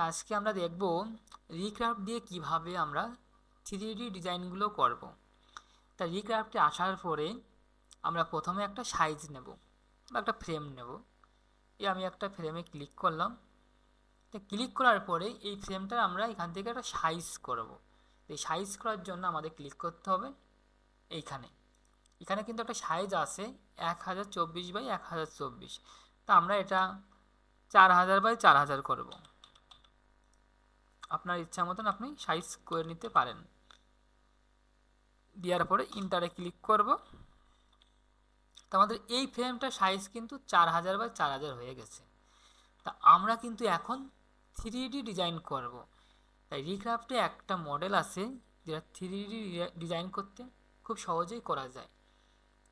তা আজকে আমরা দেখব রিক্রাফট দিয়ে কীভাবে আমরা থ্রি ডি ডিজাইনগুলো করব। তা রিক্রাফটে আসার পরে আমরা প্রথমে একটা সাইজ নেব বা একটা ফ্রেম নেব। এই আমি একটা ফ্রেমে ক্লিক করলাম। তো ক্লিক করার পরে এই ফ্রেমটা আমরা এখান থেকে একটা সাইজ করব। এই সাইজ করার জন্য আমাদের ক্লিক করতে হবে এইখানে। এখানে কিন্তু একটা সাইজ আছে এক হাজার চব্বিশ বাই এক হাজার চব্বিশ। তা আমরা এটা চার হাজার বাই চার হাজার করব। আপনার ইচ্ছা মতন আপনি সাইজ করে নিতে পারেন। দেওয়ার পরে ইন্টারে ক্লিক করব। তো আমাদের এই ফ্রেমটা সাইজ কিন্তু চার হাজার বাই চার হাজার হয়ে গেছে। তা আমরা কিন্তু এখন থ্রি ডিজাইন করব। তাই রিক্রাফটে একটা মডেল আছে, যেটা থ্রি ডিজাইন করতে খুব সহজেই করা যায়।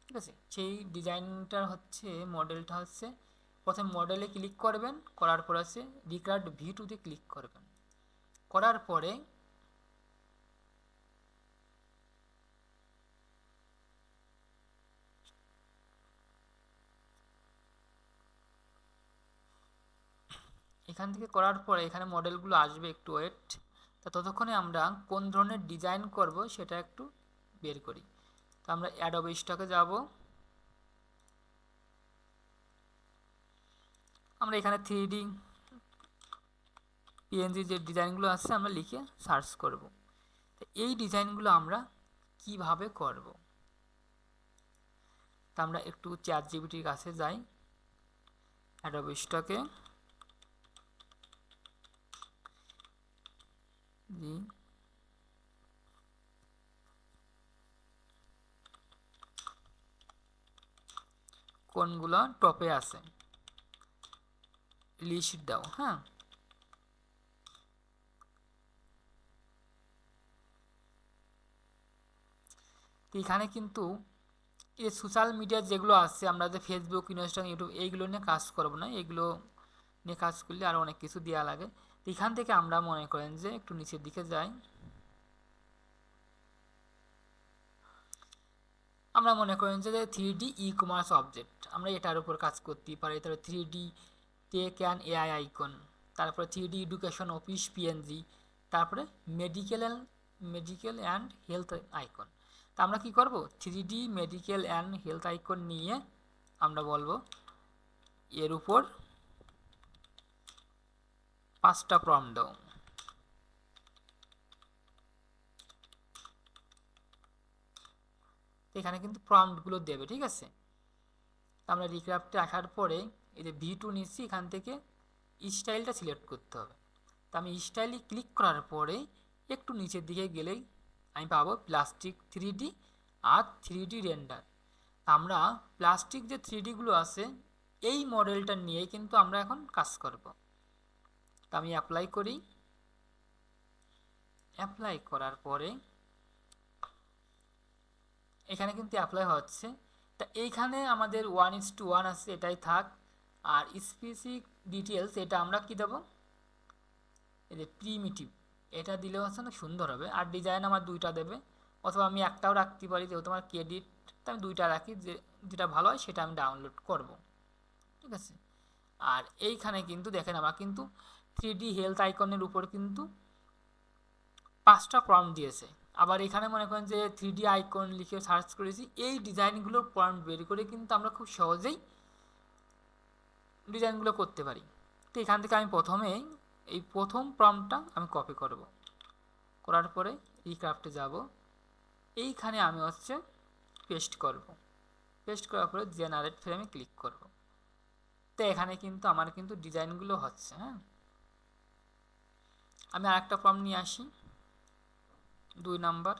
ঠিক আছে? সেই ডিজাইনটার হচ্ছে মডেলটা হচ্ছে, প্রথমে মডেলে ক্লিক করবেন, করার পর আছে রিক্রাফট ভি টুতে ক্লিক করবেন। করার পরে এখান থেকে করার পরে এখানে মডেলগুলো আসবে একটু ওয়েট। তা ততক্ষণে আমরা কোন ধরনের ডিজাইন করব সেটা একটু বের করি। তো আমরা অ্যাডব স্টকে যাব। আমরা এখানে থ্রি পিএনজি যে ডিজাইনগুলো আছে আমরা লিখে সার্চ করব। তো এই ডিজাইনগুলো আমরা কীভাবে করব? তা আমরা একটু চ্যাট জিবিটির কাছে যাই। অ্যাডব স্টকে জি। কোনগুলো টপে আছে? লিস্ট দাও হ্যাঁ? এখানে কিন্তু এই সোশ্যাল মিডিয়া যেগুলো আছে, আমরা যে ফেসবুক ইনস্টাগ্রাম ইউটিউব এইগুলো নিয়ে কাজ করব না। এগুলো নিয়ে কাজ করলে আরও অনেক কিছু দেওয়া লাগে। এখান থেকে আমরা মনে করেন যে একটু নিচের দিকে যাই। আমরা মনে করেন যে three D e commerce object আমরা এটার উপর কাজ করতেই পারি। তারপরে three D tech and AI icon তারপরে three D education office PNG তারপরে medical and medical and health icon তা আমরা কি করব? Three D medical and health icon নিয়ে আমরা বলব, এর উপর পাঁচটা প্রম দাও। এখানে কিন্তু প্রম্পটগুলো দেবে, ঠিক আছে? আমরা রিক্রাফটে আসার পরে এই যে ভি টু নিচ্ছি, এখান থেকে স্টাইলটা সিলেক্ট করতে হবে। তো আমি স্টাইলে ক্লিক করার পরে একটু নিচের দিকে গেলেই আমি পাবো প্লাস্টিক থ্রি ডি আর থ্রি ডি রেন্ডার আমরা প্লাস্টিক যে থ্রি ডিগুলো আছে, এই মডেলটা নিয়ে কিন্তু আমরা এখন কাজ করব। তা আমি অ্যাপ্লাই করি। অ্যাপ্লাই করার পরে এখানে কিন্তু অ্যাপ্লাই হচ্ছে। তা এইখানে আমাদের ওয়ান ইস টু ওয়ান আছে, এটাই থাক। আর স্পেসিক ডিটেলস এটা আমরা কি দেবো? এই প্রিমিটিভ এটা দিলেও হচ্ছে না, সুন্দর হবে। আর ডিজাইন আমার দুইটা দেবে। অথবা আমি একটাও রাখতে পারি, যেহেতু আমার ক্রেডিট আমি দুইটা রাখি, যে যেটা ভালো হয় সেটা আমি ডাউনলোড করব। ঠিক আছে? আর এইখানে কিন্তু দেখেন আমার কিন্তু থ্রি ডি হেলথ আইকনের উপর কিন্তু পাঁচটা প্রম্পট দিয়েছে। আবার এখানে মনে করেন যে থ্রি ডি আইকন লিখে সার্চ করেছি, এই ডিজাইনগুলোর প্রম্পট বের করে কিন্তু আমরা খুব সহজেই ডিজাইনগুলো করতে পারি। তো এখান থেকে আমি প্রথমে এই প্রথম প্রম্পটটা আমি কপি করব। করার পরে এই ক্রাফটে যাব। এইখানে আমি হচ্ছে পেস্ট করব। পেস্ট করার পরে জেনারেট ফ্রেমে ক্লিক করব। তো এখানে কিন্তু আমার কিন্তু ডিজাইনগুলো হচ্ছে হ্যাঁ? আমি আরেকটা ফর্ম নিয়ে আসি। দুই নাম্বার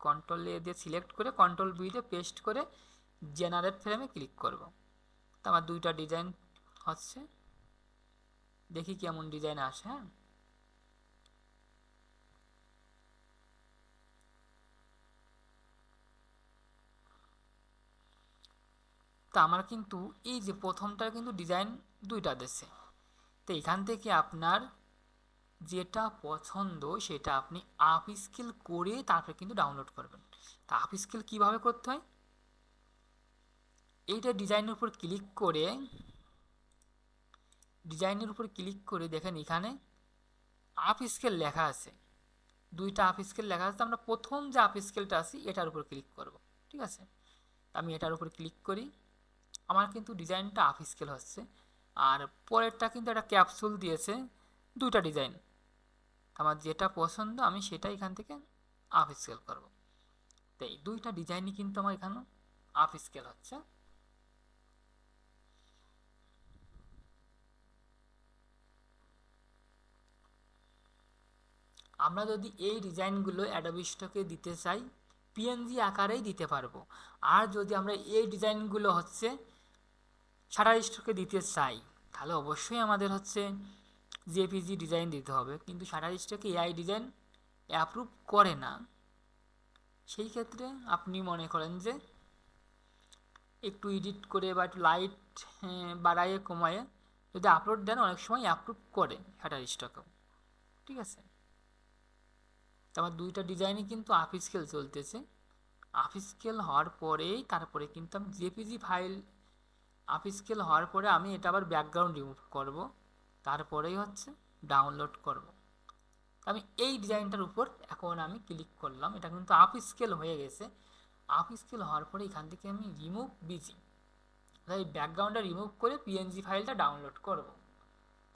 কন্ট্রোল এ দিয়ে সিলেক্ট করে কন্ট্রোল বি দিয়ে পেস্ট করে জেনারেট ফ্রেমে ক্লিক করব। আমার দুইটা ডিজাইন হচ্ছে। দেখি কেমন ডিজাইন আসে হ্যাঁ। তা আমার কিন্তু এই যে প্রথমটার কিন্তু ডিজাইন দুইটা দেশে তো এখান থেকে আপনার যেটা পছন্দ সেটা আপনি আপ স্কেল করে তারপরে কিন্তু ডাউনলোড করবেন। তা আপ স্কেল কীভাবে করতে হয়? এইটা ডিজাইনের উপর ক্লিক করে ডিজাইনের উপর ক্লিক করে দেখেন এখানে আপ স্কেল লেখা আছে। দুইটা আপ স্কেল লেখা আছে আমরা প্রথম যে আপ স্কেলটা আছে, এটার উপর ক্লিক করব, ঠিক আছে? আমি এটার উপর ক্লিক করি, আমার কিন্তু ডিজাইনটা আপ স্কেল হচ্ছে, আর পরেরটা কিন্তু একটা ক্যাপসুল দিয়েছে, দুইটা ডিজাইন আমার যেটা পছন্দ, আমি সেটা এখান থেকে আপ স্কেল করব। তো এই দুইটা ডিজাইনই কিন্তু আমার এখানে আপ স্কেল হচ্ছে। আমরা যদি এই ডিজাইনগুলো অ্যাডোবি স্টকে দিতে চাই পিএনজি আকারেই দিতে পারব। আর যদি আমরা এই ডিজাইনগুলো হচ্ছে শাটার স্টকে দিতে চাই, তাহলে অবশ্যই আমাদের হচ্ছে জেপিজি ডিজাইন দিতে হবে। কিন্তু শাটার স্টকে এআই ডিজাইন অ্যাপ্রুভ করে না। সেই ক্ষেত্রে আপনি মনে করেন যে একটু এডিট করে বা একটু লাইট বাড়াইয়ে কমায়ে যদি আপলোড দেন, অনেক সময় অ্যাপ্রুভ করে শাটার স্টকেও ঠিক আছে? তো আমার দুইটা ডিজাইনই কিন্তু আপ স্কেল চলতেছে। আপ স্কেল হওয়ার পরেই তারপরে কিন্তু আমি জেপিজি ফাইল আপ স্কেল হওয়ার পরে আমি এটা আবার ব্যাকগ্রাউন্ড রিমুভ করব। তারপরেই হচ্ছে ডাউনলোড করব। আমি এই ডিজাইনটার উপর এখন আমি ক্লিক করলাম। এটা কিন্তু আপ স্কেল হয়ে গেছে। আপ স্কেল হওয়ার পরে এখান থেকে আমি রিমুভ বিজি এই ব্যাকগ্রাউন্ডটা রিমুভ করে পিএনজি ফাইলটা ডাউনলোড করব।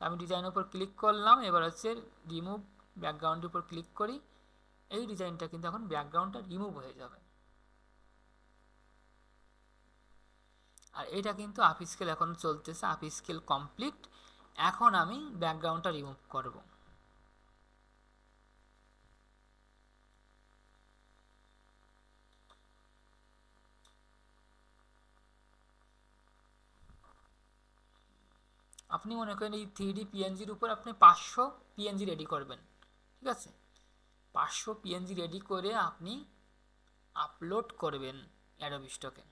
আমি ডিজাইনের উপর ক্লিক করলাম। এবার হচ্ছে রিমুভ ব্যাকগ্রাউন্ডের উপর ক্লিক করি। এই ডিজাইনটা কিন্তু এখন ব্যাকগ্রাউন্ডটা রিমুভ হয়ে যাবে। আর এটা কিন্তু আপ স্কেল এখন চলতেছে আপ স্কেল কমপ্লিট এখন আমি ব্যাকগ্রাউন্ডটা রিমুভ করব। আপনি মনে করেন এই থ্রি ডি পিএনজির উপর আপনি পাঁচশো পিএনজি রেডি করবেন, ঠিক আছে? পাঁচশো পিএনজি রেডি করে আপনি আপলোড করবেন অ্যাডোবি স্টকে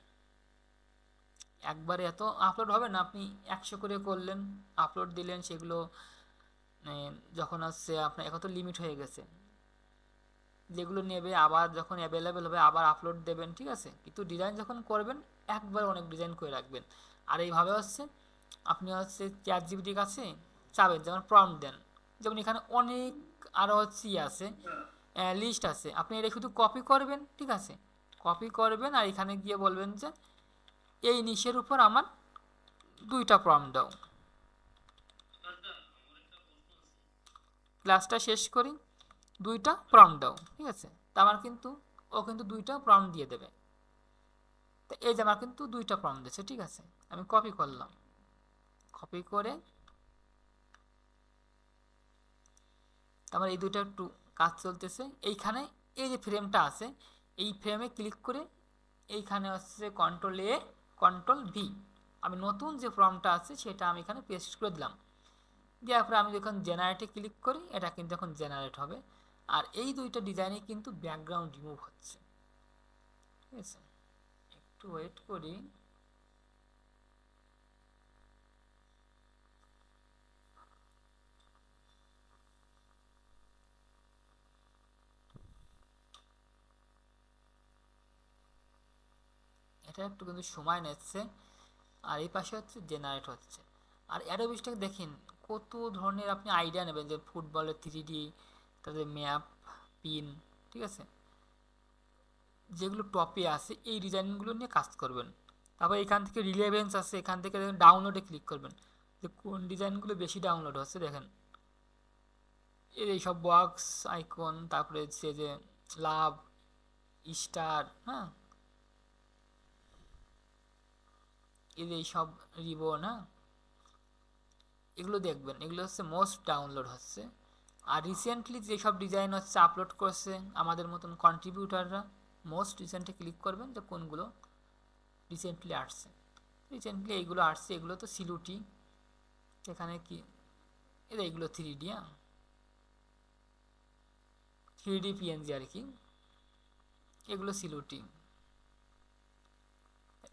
একবারে এত আপলোড হবে না, আপনি একশো করে করলেন আপলোড দিলেন, সেগুলো যখন আসছে আপনার, এখন তো লিমিট হয়ে গেছে। যেগুলো নেবে, আবার যখন অ্যাভেলেবেল হবে, আবার আপলোড দেবেন, ঠিক আছে? কিন্তু ডিজাইন যখন করবেন, একবার অনেক ডিজাইন করে রাখবেন। আর এইভাবে হচ্ছে, আপনি হচ্ছে চার জিবিটির কাছে চাবেন, যেমন প্রম দেন। যেমন এখানে অনেক আরও হচ্ছে ইয়ে আছে। লিস্ট আছে। আপনি এটা শুধু কপি করবেন, ঠিক আছে? কপি করবেন আর এখানে গিয়ে বলবেন যে, এই নিশের উপর আমার দুইটা প্রম দাও। ক্লাসটা শেষ করি, দুইটা প্রম দাও, ঠিক আছে? তা আমার কিন্তু, ও কিন্তু দুইটা প্রম দিয়ে দেবে। তো এই যে আমার কিন্তু দুইটা প্রম দিয়েছে, ঠিক আছে? আমি কপি করলাম। কপি করে, তারপর এই দুইটা একটু কাজ চলতেছে। এইখানে এই যে ফ্রেমটা আছে, এই ফ্রেমে ক্লিক করে এইখানে হচ্ছে কন্ট্রোল এ কন্ট্রোল ভি আমি নতুন যে ফর্মটা আছে, সেটা আমি এখানে পেস্ট করে দিলাম। দেওয়ার পরে আমি যখন জেনারেটে ক্লিক করি, এটা কিন্তু এখন জেনারেট হবে। আর এই দুইটা ডিজাইনে কিন্তু ব্যাকগ্রাউন্ড রিমুভ হচ্ছে। ঠিক আছে? একটু ওয়েট করি। এটা একটু কিন্তু সময় নিচ্ছে, আর এই পাশে হচ্ছে জেনারেট হচ্ছে। আর অ্যাডোবিসটাকে দেখেন কত ধরনের আপনি আইডিয়া নেবেন যে ফুটবলের থ্রি ডি তাদের ম্যাপ পিন ঠিক আছে? যেগুলো টপে আছে, এই ডিজাইনগুলো নিয়ে কাজ করবেন। তারপর এখান থেকে রিলেভেন্স আছে, এখান থেকে দেখেন ডাউনলোডে ক্লিক করবেন। যে কোন ডিজাইনগুলো বেশি ডাউনলোড হচ্ছে দেখেন। এর এইসব বক্স আইকন তারপরে হচ্ছে যে লাভ স্টার হ্যাঁ? এই সব রিবন হ্যাঁ এগুলো দেখবেন। এগুলো হচ্ছে মোস্ট ডাউনলোড হচ্ছে। আর রিসেন্টলি যেসব ডিজাইন হচ্ছে আপলোড করছে আমাদের মতন কন্ট্রিবিউটাররা মোস্ট রিসেন্টলি ক্লিক করবেন যে কোনগুলো রিসেন্টলি আসছে। রিসেন্টলি এইগুলো আসছে, এগুলো তো সিলুটি এখানে কি? এটা এইগুলো থ্রি ডি হ্যাঁ? থ্রি ডি পিএনজি আর কি। এগুলো সিলুটি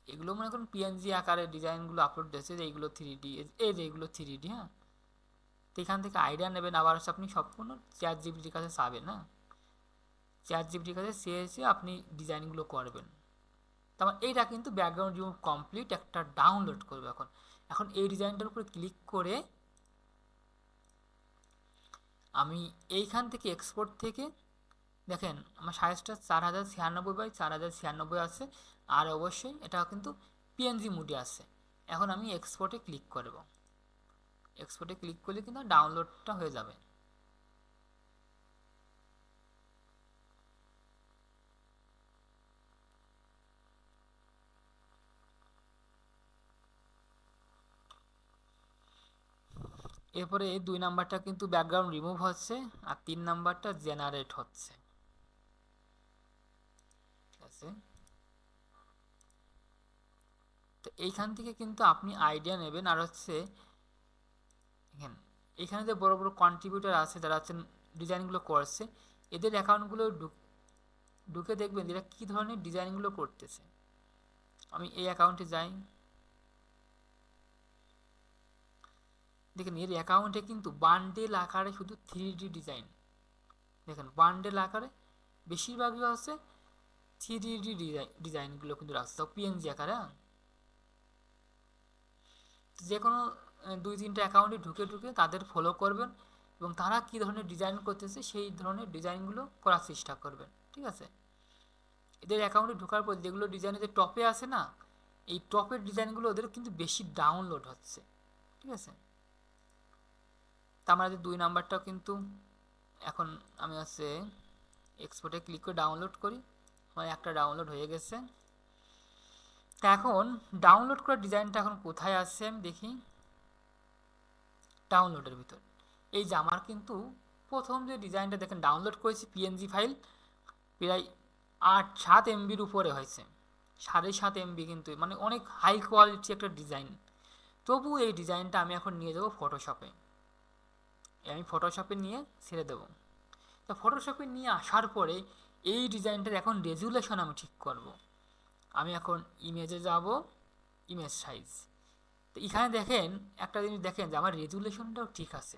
এগুলো মনে করুন পিএনজি আকারে ডিজাইনগুলো আপলোড দিয়েছে যে এইগুলো থ্রি ডি এই যে এগুলো থ্রি ডি হ্যাঁ? তো এখান থেকে আইডিয়া নেবেন, আবার হচ্ছে আপনি সম্পূর্ণ চার জিবিটির কাছে চাবেন হ্যাঁ চার জিবির কাছে চেয়ে আপনি ডিজাইনগুলো করবেন। তারপর এইটা কিন্তু ব্যাকগ্রাউন্ড রিমুভ কমপ্লিট একটা ডাউনলোড করবে এখন। এখন এই ডিজাইনটার উপরে ক্লিক করে আমি এইখান থেকে এক্সপোর্ট থেকে দেখেন, আমার সাইজটা চার হাজার ছিয়ানব্বই বাই চার হাজার ছিয়ানব্বই আছে, আর অবশ্যই এটা কিন্তু পিএনজি মুডে আছে। এখন আমি এক্সপোর্টে ক্লিক করব। এক্সপোর্টে ক্লিক করলে কিন্তু ডাউনলোডটা হয়ে যাবে। এরপরে এই দুই নাম্বারটা কিন্তু ব্যাকগ্রাউন্ড রিমুভ হচ্ছে, আর তিন নাম্বারটা জেনারেট হচ্ছে। আছে। তো এইখান থেকে কিন্তু আপনি আইডিয়া নেবেন আর হচ্ছে এখানে যে বড় বড় কন্ট্রিবিউটার আছে, যারা হচ্ছে ডিজাইনগুলো করছে, এদের অ্যাকাউন্টগুলো ঢুকে দেখবেন এরা কী ধরনের ডিজাইনগুলো করতেছে। আমি এই অ্যাকাউন্টে যাই। দেখেন, এর অ্যাকাউন্টে কিন্তু বান্ডেল আকারে শুধু থ্রি ডিজাইন দেখেন বান্ডেল আকারে বেশিরভাগই হচ্ছে থ্রি ডি ডিজাইন ডিজাইনগুলো কিন্তু রাখছে। তাও পিএনজি আকারে হ্যাঁ? যে কোনো দুই তিনটা অ্যাকাউন্টে ঢুকে ঢুকে তাদের ফলো করবেন এবং তারা কী ধরনের ডিজাইন করতেছে সেই ধরনের ডিজাইনগুলো করার চেষ্টা করবেন, ঠিক আছে? এদের অ্যাকাউন্টে ঢোকার পর যেগুলো ডিজাইন যে টপে আছে না, এই টপের ডিজাইনগুলো ওদের কিন্তু বেশি ডাউনলোড হচ্ছে, ঠিক আছে? তা আমাদের দুই নাম্বারটাও কিন্তু এখন আমি হচ্ছে এক্সপোর্টে ক্লিক করে ডাউনলোড করি। আমার একটা ডাউনলোড হয়ে গেছে। তা এখন ডাউনলোড করা ডিজাইনটা এখন কোথায় আসছে আমি দেখি। ডাউনলোডের ভিতর। এই যে আমার কিন্তু প্রথম যে ডিজাইনটা দেখেন ডাউনলোড করেছি পিএনজি ফাইল প্রায় আট সাত এমবির উপরে হয়েছে। সাড়ে সাত এমবি কিন্তু মানে অনেক হাই কোয়ালিটি একটা ডিজাইন। তবু এই ডিজাইনটা আমি এখন নিয়ে যাব ফটোশপে আমি ফটোশপে নিয়ে ছেড়ে দেবো। তো ফটোশপে নিয়ে আসার পরে এই ডিজাইনটার এখন রেজুলেশন আমি ঠিক করব। আমি এখন ইমেজে যাব ইমেজ সাইজ তো এখানে দেখেন, একটা জিনিস দেখেন যে আমার রেজুলেশনটাও ঠিক আছে।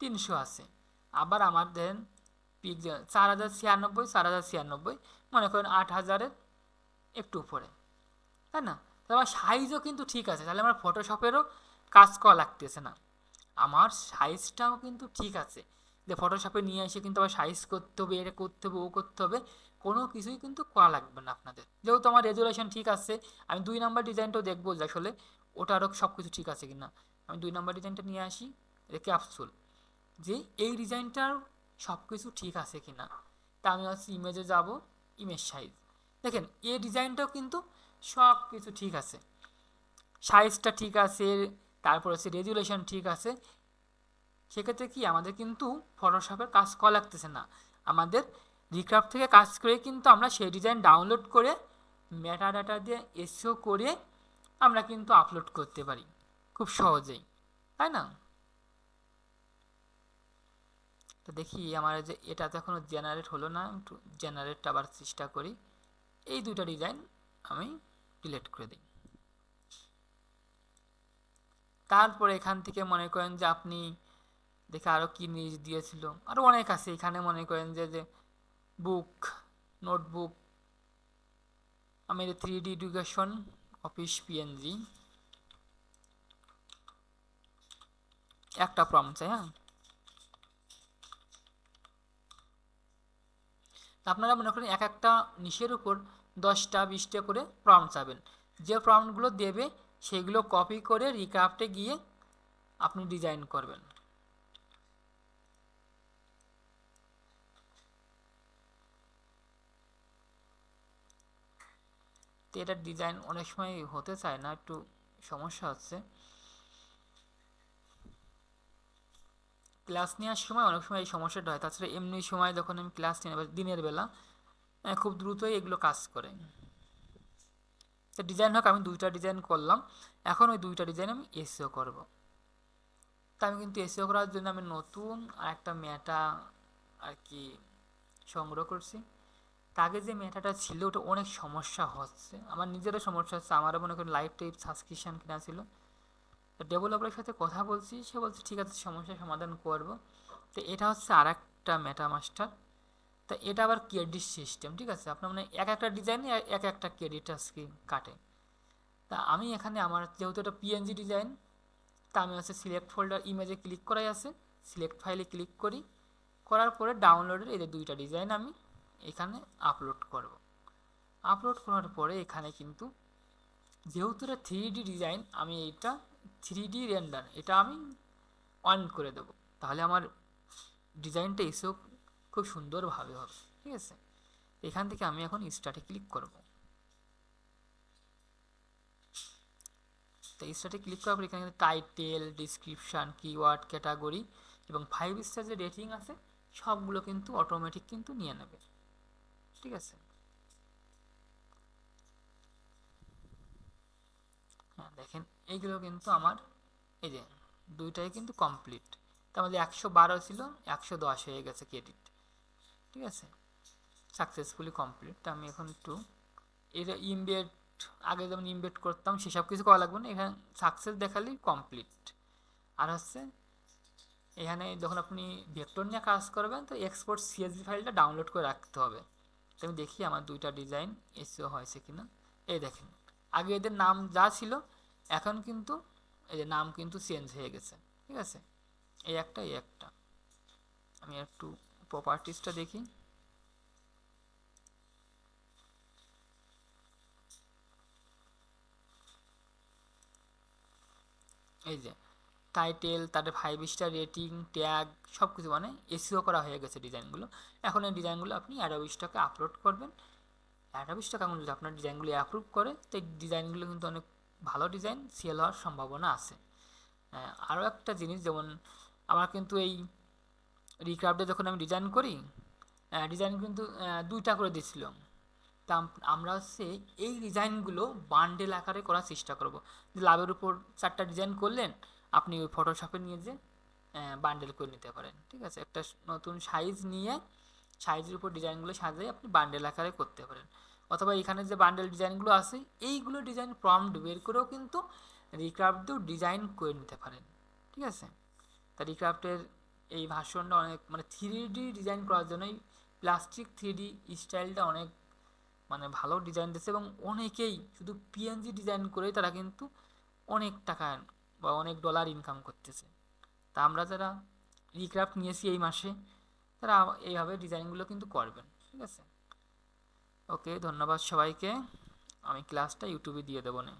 তিনশো আছে। আবার আমার দেন পিক চার হাজার ছিয়ানব্বই, চার হাজার ছিয়ানব্বই, মনে করেন আট হাজারের একটু উপরে। তাই না? তো আমার সাইজও কিন্তু ঠিক আছে। তাহলে আমার ফটোশপেরও কাজ করা লাগতেছে না। আমার সাইজটাও কিন্তু ঠিক আছে। যে ফটোশপে নিয়ে এসে কিন্তু আবার সাইজ করতে হবে, এটা করতে হবে, ও করতে হবে, কোনো কিছুই কিন্তু করা লাগবে না আপনাদের। যেহেতু আমার রেজুলেশন ঠিক আছে, আমি দুই নাম্বার ডিজাইনটাও দেখব যে আসলে ওটারও সব কিছু ঠিক আছে কিনা। আমি দুই নাম্বার ডিজাইনটা নিয়ে আসি, এটা ক্যাপসুল যে এই ডিজাইনটার সব কিছু ঠিক আছে কিনা। তা আমি হচ্ছে ইমেজে যাব ইমেজ সাইজ দেখেন, এই ডিজাইনটাও কিন্তু সব কিছু ঠিক আছে। সাইজটা ঠিক আছে, তারপর হচ্ছে রেজুলেশন ঠিক আছে সেক্ষেত্রে কি আমাদের কিন্তু ফটোশপের কাজ করা লাগতেছে না। আমাদের রিক্রাফ্ট থেকে কাজ করে কিন্তু আমরা সেই ডিজাইন ডাউনলোড করে মেটা ডাটা দিয়ে এসিও করে আমরা কিন্তু আপলোড করতে পারি। খুব সহজেই, তাই না? তো দেখি আমার যে এটা তো এখনও জেনারেট হলো না, একটু জেনারেট আবার চেষ্টা করি। এই দুটা ডিজাইন আমি ডিলেট করে দিই। তারপরে এখান থেকে মনে করেন যে আপনি দেখে আরও কী নিউজ দিয়েছিল। আরও অনেক আছে, এখানে মনে করেন যে যে বুক নোটবুক আমি three D education office PNG একটা প্রম চাই হ্যাঁ? আপনারা মনে করেন এক একটা নিশের উপর দশটা, বিশটা করে প্রম চাবেন। যে প্রমগুলো দেবে, সেগুলো কপি করে রিক্রাফটে গিয়ে আপনি ডিজাইন করবেন। তো এটার ডিজাইন অনেক সময় হতে চায় না, একটু সমস্যা হচ্ছে। ক্লাস নেওয়ার সময় অনেক সময় এই সমস্যাটা হয়। তাছাড়া এমনি সময় যখন আমি ক্লাস নিই দিনের বেলা খুব দ্রুতই এগুলো কাজ করে। তো ডিজাইন হোক, আমি দুইটা ডিজাইন করলাম। এখন ওই দুইটা ডিজাইন আমি এসিও করব। তা আমি কিন্তু এসিও করার জন্য আমি নতুন আর একটা মেটা আর কি সংগ্রহ করছি। আগে যে মেটাটা ছিল, ওটা অনেক সমস্যা হচ্ছে। আমার নিজেরও সমস্যা হচ্ছে, আমারও মনে করেন লাইফ টাইপ সাবস্ক্রিপশান কেনা ছিল। তো ডেভেলপারের সাথে কথা বলছি, সে বলছে, ঠিক আছে, সমস্যার সমাধান করব। তো এটা হচ্ছে আর একটা মেটা মাস্টার তা এটা আবার ক্রেডিট সিস্টেম ঠিক আছে? আপনার মানে এক একটা ডিজাইনে এক একটা ক্রেডিট আজকে কাটে। তা আমি এখানে আমার যেহেতু এটা পিএনজি ডিজাইন তা আমি হচ্ছে সিলেক্ট ফোল্ডার ইমেজে ক্লিক করাই আছে। সিলেক্ট ফাইলে ক্লিক করি। করার পরে ডাউনলোডের এদের দুইটা ডিজাইন আমি এখানে আপলোড করব। আপলোড করার পরে এখানে কিন্তু যেহেতু এটা থ্রি ডি ডিজাইন আমি এটা থ্রি ডি রেন্ডার এটা আমি অন করে দেবো। তাহলে আমার ডিজাইনটা এসেও খুব সুন্দরভাবে হবে, ঠিক আছে? এখান থেকে আমি এখন স্টার্টে ক্লিক করব। তো স্টার্টে ক্লিক করার পর এখানে টাইটেল ডিসক্রিপশান কিওয়ার্ড ক্যাটাগরি এবং ফাইভ স্টার যে রেটিং আছে, সবগুলো কিন্তু অটোমেটিক কিন্তু নিয়ে নেবে। ঠিক আছে। হ্যাঁ দেখেন, এইগুলো কিন্তু আমার, এই যে, দুইটাই কিন্তু কমপ্লিট মধ্যে একশো বারো ছিল, একশো দশ হয়ে গেছে ক্রেডিট ঠিক আছে? সাকসেসফুলি কমপ্লিট তা আমি এখন একটু এটা ইমবেড আগে যেমন ইমবেড করতাম সেসব কিছু করা লাগবে না। এখানে সাকসেস দেখালেই কমপ্লিট আর হচ্ছে, এখানে যখন আপনি ভেক্টর নিয়ে কাজ করবেন, তো এক্সপোর্ট সিএসভি ফাইলটা ডাউনলোড করে রাখতে হবে। আমি দেখি আমার দুইটা ডিজাইন এসিও হয়েছে কিনা। এই দেখেন, আগে এদের নাম যা ছিল, এখন কিন্তু যে নাম কিন্তু চেঞ্জ হয়ে গেছে, ঠিক আছে? এই একটা এই একটা। আমি একটু প্রপার্টিসটা দেখি। এই যে টাইটেল তাদের ফাইভ স্টার রেটিং ট্যাগ সব কিছু মানে এসিও করা হয়ে গেছে ডিজাইনগুলো। এখন এই ডিজাইনগুলো আপনি অ্যাডাবিস্টাকে আপলোড করবেন। অ্যাডাবিস্টাক এখন যদি আপনার ডিজাইনগুলি অ্যাপ্রুভ করে, তো এই ডিজাইনগুলো কিন্তু অনেক ভালো ডিজাইন সেল হওয়ার সম্ভাবনা আছে। আরও একটা জিনিস যেমন আমার কিন্তু এই রিক্রাফটে যখন আমি ডিজাইন করি ডিজাইন কিন্তু দুইটা করে দিয়েছিল। তা আমরা হচ্ছে এই ডিজাইনগুলো বান্ডেল আকারে করার চেষ্টা করব। যে লাভের উপর চারটা ডিজাইন করলেন আপনি ওই ফটোশপে নিয়ে যে বান্ডেল করে নিতে পারেন, ঠিক আছে? একটা নতুন সাইজ নিয়ে সাইজের উপর ডিজাইনগুলো সাজিয়ে আপনি বান্ডেল আকারে করতে পারেন। অথবা এখানে যে বান্ডেল ডিজাইনগুলো আছে, এইগুলো ডিজাইন প্রম্পট বের করেও কিন্তু রিক্রাফট দিয়েও ডিজাইন করে নিতে পারেন, ঠিক আছে? তা রিক্রাফটের এই ভাষণটা অনেক মানে থ্রি ডি ডিজাইন করার জন্যই প্লাস্টিক থ্রি ডি স্টাইলটা অনেক মানে ভালো ডিজাইন দিচ্ছে এবং অনেকেই শুধু পিএনজি ডিজাইন করেই তারা কিন্তু অনেক টাকা বা অনেক ডলার ইনকাম করতেছে। তা আমরা যারা রিক্রাফট নিয়েছি এই মাসে, তারা এইভাবে ডিজাইনগুলো কিন্তু করবেন, ঠিক আছে? ওকে ধন্যবাদ সবাইকে। আমি ক্লাসটা ইউটিউবে দিয়ে দেবো না।